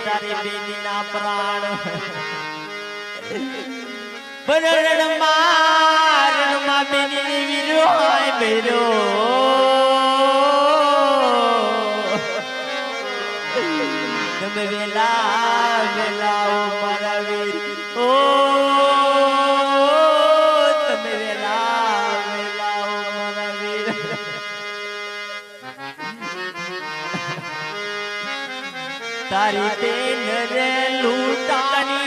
તારી બેની ના પ્રાણ બરડમાં તારી બેન રે લૂટાની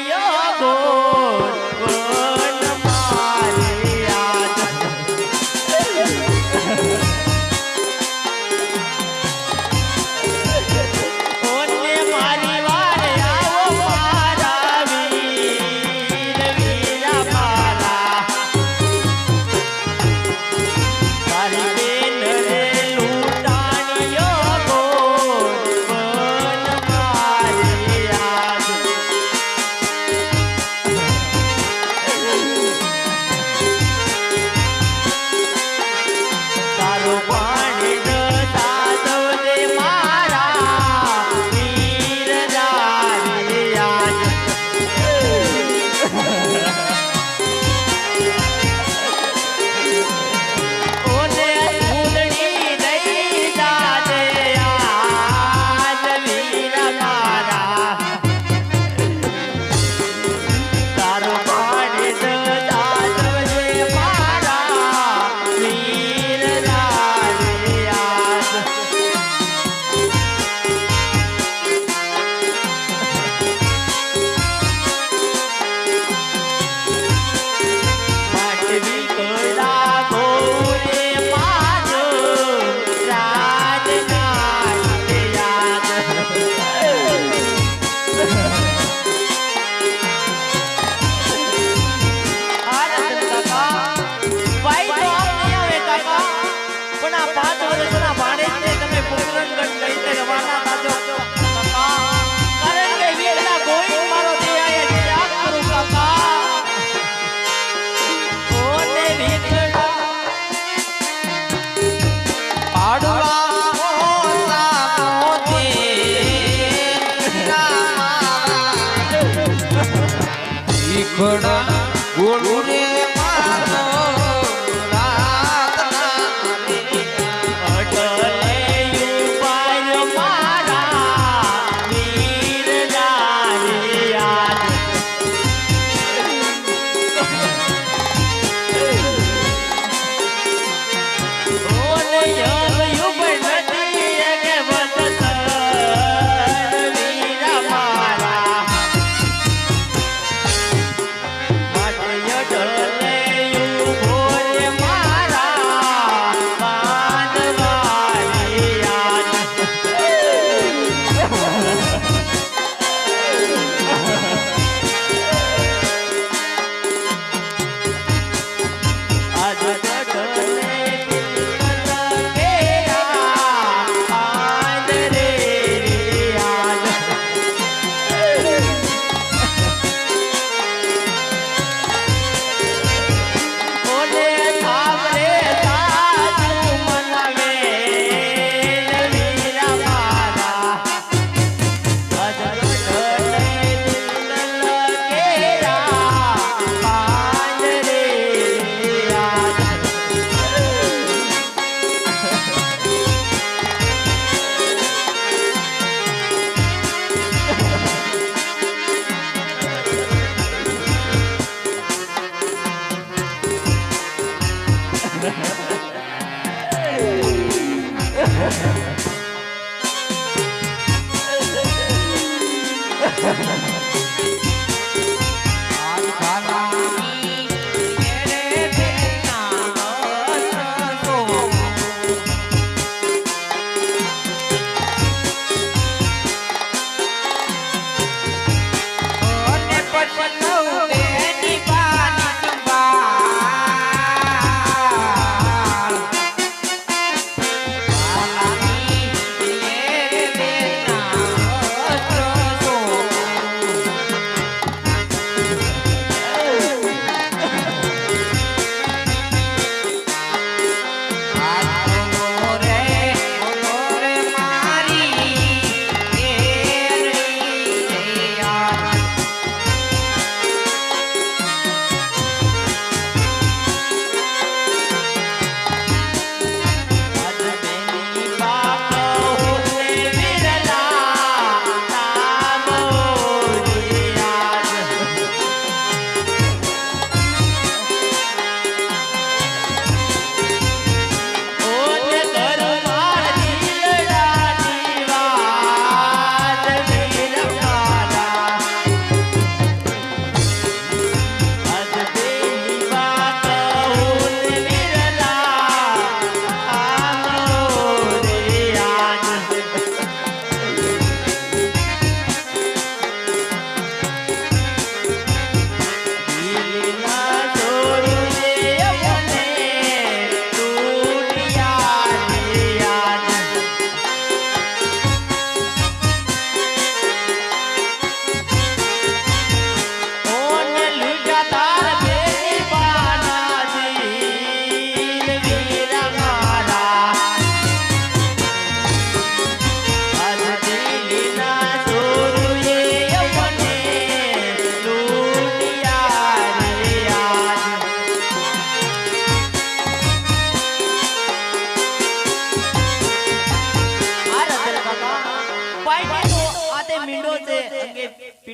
but I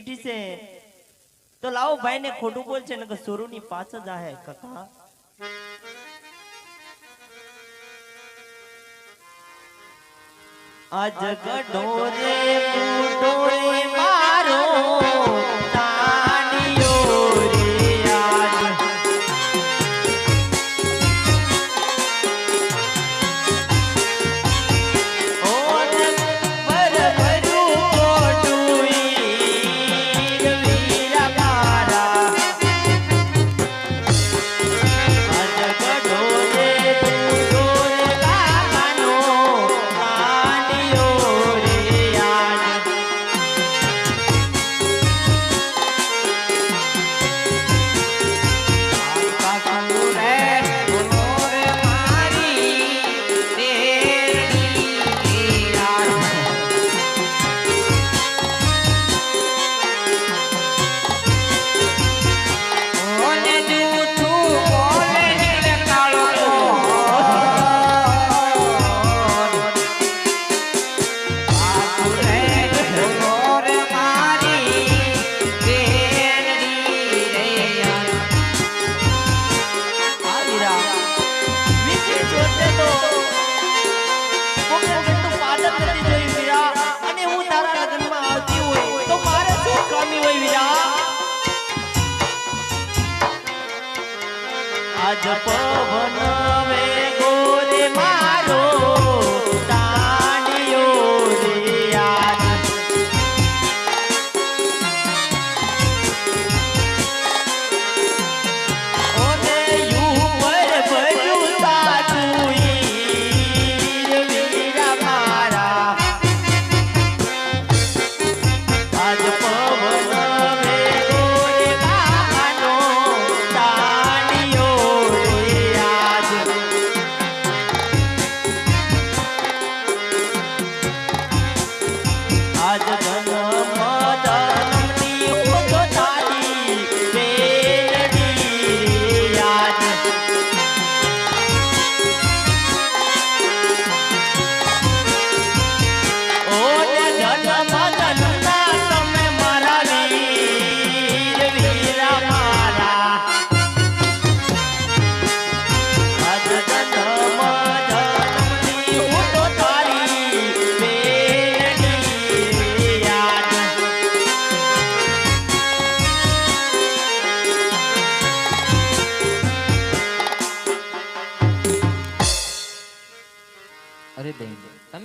પીઠી છે. તો લાવો ભાઈ ને ખોટું બોલ છે નકર સોરુની પાછળ જાહે કાકા. આજ ગઢો રે બુઢો રે મારો. राजपा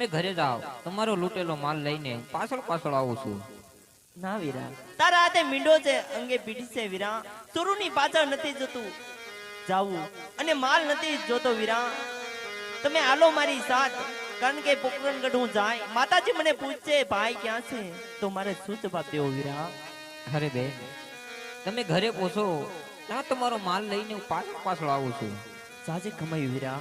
તમે ઘરે જાઓ તમારો લૂંટેલો માલ લઈને પાછળ પાછળ આવું છું. ના વીરા. તારા હાથે મીંડો છે અંગે પીઠી છે વીરા. ચોરુની પાછળ નથી જતું. જાવું. અને માલ નથી જોતો વીરા. તમે આલો મારી સાથ કારણ કે પોકરણગઢ હું જાય. માતાજી મને પૂછશે ભાઈ ક્યાં છે? તો મારે શું જવાબ દેવો વીરા? અરે બેન તમે ઘરે પહોંચો ત્યાં તમારો માલ લઈને હું પાછળ પાછળ આવું છું. સાજે કમાયું વીરા.